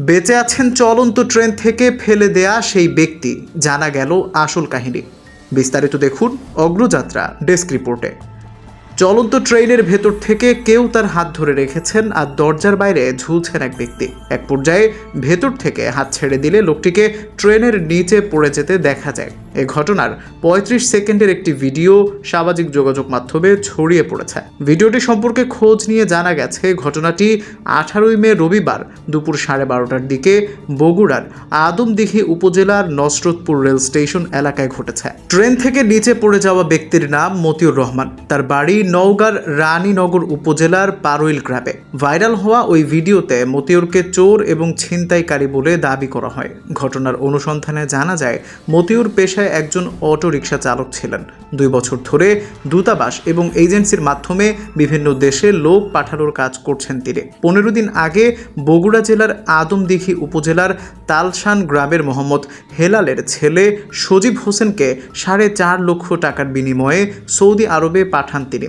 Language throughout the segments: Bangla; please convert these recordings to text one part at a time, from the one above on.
বেঁচে আছেন চলন্ত ট্রেন থেকে ফেলে দেয়া সেই ব্যক্তি। জানা গেল আসল কাহিনী। বিস্তারিত দেখুন অগ্রযাত্রা ডেস্ক রিপোর্টে। চলন্ত ট্রেনের ভেতর থেকে কেউ তার হাত ধরে রেখেছেন আর দরজার বাইরে ঝুলছেন এক ব্যক্তি। এক পর্যায়ে ভেতর থেকে হাত ছেড়ে দিলে লোকটিকে ট্রেনের নিচে পড়ে যেতে দেখা যায়। এ ঘটনার পঁয়ত্রিশ সেকেন্ডের একটি ভিডিও সামাজিক যোগাযোগ মাধ্যমে ছড়িয়ে পড়েছে। ভিডিওটি সম্পর্কে খোঁজ নিয়ে জানা গেছে, ঘটনাটি আঠারোই মে রবিবার দুপুর সাড়ে বারোটার দিকে বগুড়ার আদমদিঘি উপজেলার নসরতপুর রেল স্টেশন এলাকায় ঘটেছে। ট্রেন থেকে নিচে পড়ে যাওয়া ব্যক্তির নাম মতিউর রহমান। তার বাড়ি নওগাঁর রানীনগর উপজেলার পারুইল গ্রামে ভাইরাল হওয়া ওই ভিডিওতে মতিউরকে চোর এবং ছিনতাইকারী বলে দাবি করা হয়। ঘটনার অনুসন্ধানে জানা যায়, মতিউর পেশায় একজন অটোরিকশা চালক ছিলেন। দুই বছর ধরে দূতাবাস এবং এজেন্সির মাধ্যমে বিভিন্ন দেশে লোক পাঠানোর কাজ করছেন তিনি। পনেরো দিন আগে বগুড়া জেলার আদমদিঘি উপজেলার তালশান গ্রামের মোহাম্মদ হেলালের ছেলে সজীব হোসেনকে সাড়ে চার লক্ষ টাকার বিনিময়ে সৌদি আরবে পাঠান তিনি।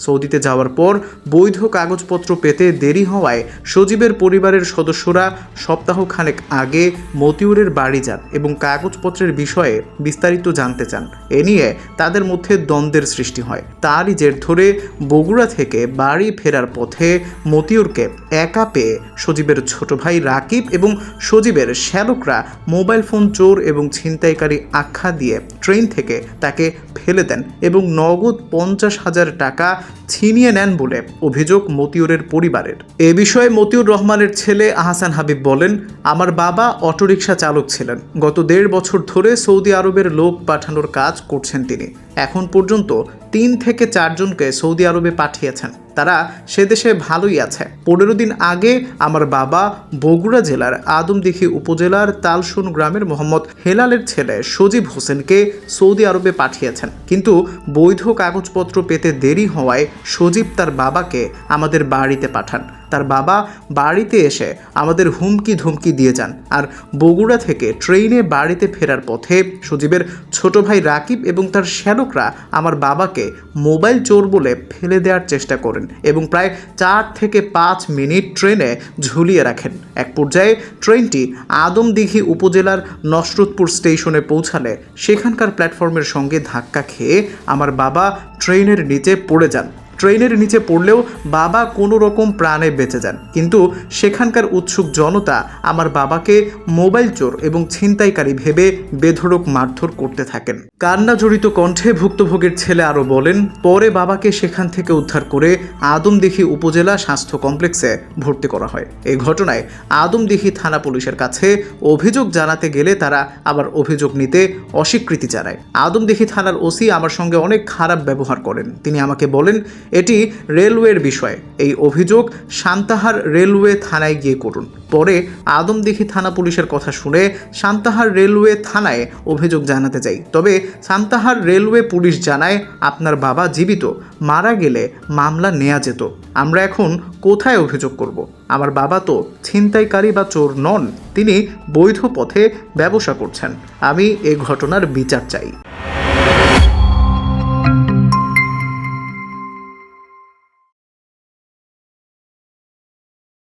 সৌদিতে যাওয়ার পর বৈধ কাগজপত্র পেতে দেরি হওয়ায় সজীবের পরিবারের সদস্যরা সপ্তাহখানেক আগে মতিউরের বাড়ি যান এবং কাগজপত্রের বিষয়ে বিস্তারিত জানতে চান। এ নিয়ে তাদের মধ্যে দ্বন্দ্বের সৃষ্টি হয়। তারই জের ধরে বগুড়া থেকে বাড়ি ফেরার পথে মতিউরকে একা পেয়ে সজীবের ছোট ভাই রাকিব এবং সজীবের শ্যালকরা মোবাইল ফোন চোর এবং ছিনতাইকারী আখ্যা দিয়ে ট্রেন থেকে তাকে ফেলে দেন এবং নগদ পঞ্চাশ হাজার টাকা ছিনিয়ে নেন বলে অভিযোগ মতিউরের পরিবারের। এ বিষয়ে মতিউর রহমানের ছেলে আহসান হাবিব বলেন, আমার বাবা অটোরিকশা চালক ছিলেন। গত দেড় বছর ধরে সৌদি আরবের লোক পাঠানোর কাজ করছেন তিনি। এখন পর্যন্ত তিন থেকে চারজনকে সৌদি আরবে পাঠিয়েছেন। তারা সে দেশে ভালোই আছে। পনেরো দিন আগে আমার বাবা বগুড়া জেলার আদমদিঘি উপজেলার তালসুন গ্রামের মোহাম্মদ হেলালের ছেলে সজীব হোসেনকে সৌদি আরবে পাঠিয়েছেন। কিন্তু বৈধ কাগজপত্র পেতে দেরি হওয়ায় সজীব তার বাবাকে আমাদের বাড়িতে পাঠান। তার বাবা বাড়িতে এসে আমাদের হুমকি ধুমকি দিয়ে যান। আর বগুড়া থেকে ট্রেনে বাড়িতে ফেরার পথে সজীবের ছোট ভাই রাকিব এবং তার শ্যালকরা আমার বাবাকে মোবাইল চোর বলে ফেলে দেওয়ার চেষ্টা করেন এবং প্রায় চার থেকে পাঁচ মিনিট ট্রেনে ঝুলিয়ে রাখেন। এক পর্যায়ে ট্রেনটি আদমদিঘি উপজেলার নসরতপুর স্টেশনে পৌঁছালে সেখানকার প্ল্যাটফর্মের সঙ্গে ধাক্কা খেয়ে আমার বাবা ট্রেনের নিচে পড়ে যান। ট্রেনের নিচে পড়লেও বাবা কোনো রকম প্রাণে বেঁচে যান। কিন্তু সেখানকার উৎসুক জনতা আমার বাবাকে মোবাইল চোর এবং ছিনতাইকারী ভেবে বেধড়ক মারধর করতে থাকেন। কান্না জড়িত কণ্ঠে ভুক্তভোগীর ছেলে আরও বলেন, পরে বাবাকে সেখান থেকে উদ্ধার করে আদমদিঘি উপজেলা স্বাস্থ্য কমপ্লেক্সে ভর্তি করা হয়। এই ঘটনায় আদমদিঘি থানা পুলিশের কাছে অভিযোগ জানাতে গেলে তারা আবার অভিযোগ নিতে অস্বীকৃতি জানায়। আদমদিঘি থানার ওসি আমার সঙ্গে অনেক খারাপ ব্যবহার করেন। তিনি আমাকে বলেন এটি রেলওয়ের বিষয়। এই অভিযোগ সান্তাহার রেলওয়ে থানায় গিয়ে করুন। পরে আদমদিঘি থানা পুলিশের কথা শুনে সান্তাহার রেলওয়ে থানায় অভিযোগ জানাতে যাই। তবে সান্তাহার রেলওয়ে পুলিশ জানায়, আপনার বাবা জীবিত, মারা গেলে মামলা নেওয়া যেত। আমরা এখন কোথায় অভিযোগ করব? আমার বাবা তো ছিনতাইকারী বা চোর নন, তিনি বৈধ পথে ব্যবসা করছেন। আমি এ ঘটনার বিচার চাই।